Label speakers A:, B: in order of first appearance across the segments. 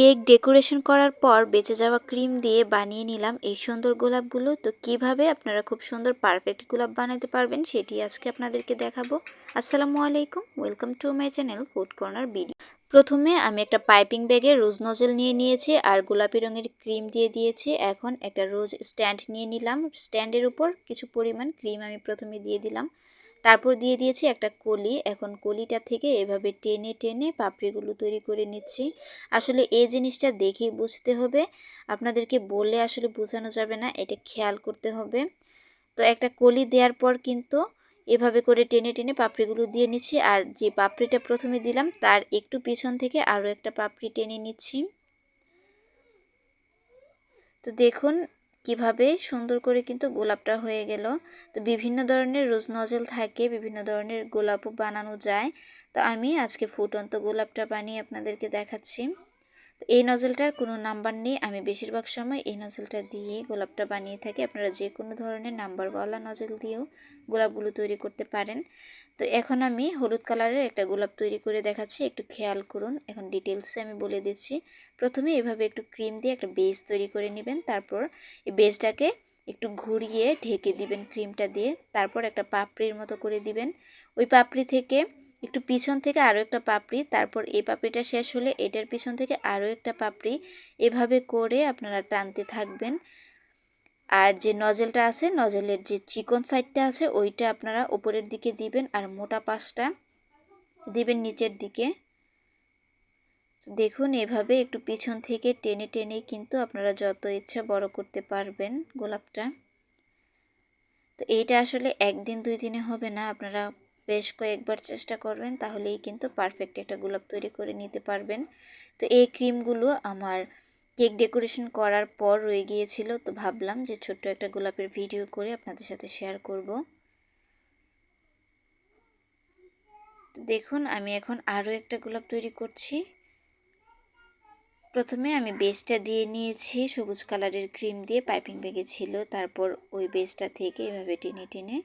A: Cake decoration করার পর বেঁচে যাওয়া ক্রিম দিয়ে বানিয়ে নিলাম এই সুন্দর গোলাপগুলো। তো কীভাবে আপনারা খুব সুন্দর পারফেক্ট গোলাপ বানাতে পারবেন সেটি আজকে আপনাদেরকে দেখাবো। আসসালামু আলাইকুম, welcome to my channel food corner BD. প্রথমে আমি একটা পাইপিং ব্যাগে রোজ নজল নিয়ে নিয়েছি আর গোলাপি রঙের ক্রিম দিয়ে দিয়েছি। এখন একটা রোজ স্ট্যান্ড নিয়ে নিলাম। স্ট্যান্ডের উপর কিছু পরিমাণ ক্রিম আমি প্রথমে দিয়ে দিলাম। তারপর দিয়ে দিয়েছি একটা কলি। এখন কলিটা থেকে এভাবে টেনে টেনে পাপড়িগুলো তৈরি করে নিচ্ছি। আসলে এই জিনিসটা দেখেই বুঝতে হবে। আপনাদেরকে বলে আসলে বোঝানো যাবে না, এটা খেয়াল করতে হবে। তো একটা কলি দেওয়ার পর কিন্তু এভাবে করে টেনে টেনে পাপড়িগুলো দিয়ে নিচ্ছি। আর যে পাপড়িটা প্রথমে দিলাম, তার একটু পিছন থেকে আরও একটা পাপড়ি টেনে নিচ্ছি। তো দেখুন কীভাবে সুন্দর করে কিন্তু গোলাপটা হয়ে গেল। তো বিভিন্ন ধরনের রোজ নজেল থাকে, বিভিন্ন ধরনের গোলাপও বানানো যায়। তো আমি আজকে ফুটন্ত গোলাপটা বানিয়ে আপনাদেরকে দেখাচ্ছি। এই নজলটার কোনো নাম্বার নেই। আমি বেশিরভাগ সময় এই নজলটা দিয়ে গোলাপটা বানিয়ে থাকি। আপনারা যে কোনো ধরনের নাম্বারওয়ালা নজল দিয়েও গোলাপগুলো তৈরি করতে পারেন। তো এখন আমি হলুদ কালারের একটা গোলাপ তৈরি করে দেখাচ্ছি। একটু খেয়াল করুন। এখন ডিটেলসে আমি বলে দিচ্ছি। প্রথমে এভাবে একটু ক্রিম দিয়ে একটা বেস তৈরি করে নেবেন। তারপর এই বেসটাকে একটু ঘুরিয়ে ঢেকে দিবেন ক্রিমটা দিয়ে। তারপর একটা পাপড়ির মতো করে দিবেন। ওই পাপড়ি থেকে একটু পিছন থেকে আরও একটা পাপড়ি, তারপর এই পাপড়িটা শেষ হলে এটার পিছন থেকে আরও একটা পাপড়ি। এভাবে করে আপনারা টানতে থাকবেন। আর যে নজেলটা আছে, নজেলের যে চিকন সাইডটা আছে, ওইটা আপনারা উপরের দিকে দিবেন আর মোটা পাশটা দিবেন নিচের দিকে। দেখুন, এভাবে একটু পিছন থেকে টেনে টেনে কিন্তু আপনারা যত ইচ্ছা বড় করতে পারবেন গোলাপটা। তো এইটা আসলে একদিন দুই দিনে হবে না, আপনারা বেশ কয়েকবার চেষ্টা করবেন, তাহলেই কিন্তু পারফেক্ট একটা গোলাপ তৈরি করে নিতে পারবেন। তো এই ক্রিমগুলো আমার কেক ডেকোরেশন করার পর রয়ে গিয়েছিল, তো ভাবলাম যে ছোট্ট একটা গোলাপের ভিডিও করে আপনাদের সাথে শেয়ার করব। তো দেখুন, আমি এখন আরও একটা গোলাপ তৈরি করছি। প্রথমে আমি বেসটা দিয়ে নিয়েছি, সবুজ কালারের ক্রিম দিয়ে পাইপিং ব্যাগে ছিল, তারপর ওই বেসটা থেকে এভাবে টেনে টেনে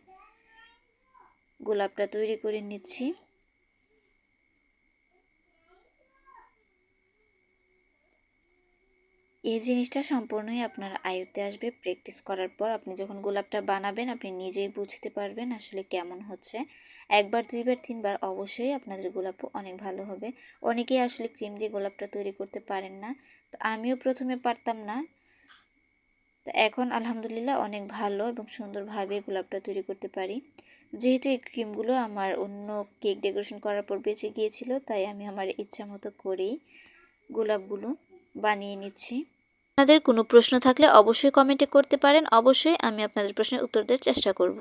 A: গোলাপটা তৈরি করে নিচ্ছি। এই জিনিসটা সম্পূর্ণই আপনার আয়ত্তে আসবে। প্র্যাকটিস করার পর আপনি যখন গোলাপটা বানাবেন, আপনি নিজেই বুঝতে পারবেন আসলে কেমন হচ্ছে। একবার, দুইবার, তিনবার অবশ্যই আপনাদের গোলাপ অনেক ভালো হবে। অনেকেই আসলে ক্রিম দিয়ে গোলাপটা তৈরি করতে পারেন না। তো আমিও প্রথমে পারতাম না। তো এখন আলহামদুলিল্লাহ অনেক ভালো এবং সুন্দরভাবে গোলাপটা তৈরি করতে পারি। যেহেতু এই ক্রিমগুলো আমার অন্য কেক ডেকোরেশন করার পর বেঁচে গিয়েছিল, তাই আমি আমার ইচ্ছা মতো করেই গোলাপগুলো বানিয়ে নিচ্ছি। আপনাদের কোনো প্রশ্ন থাকলে অবশ্যই কমেন্টে করতে পারেন। অবশ্যই আমি আপনাদের প্রশ্নের উত্তর দেওয়ার চেষ্টা করব।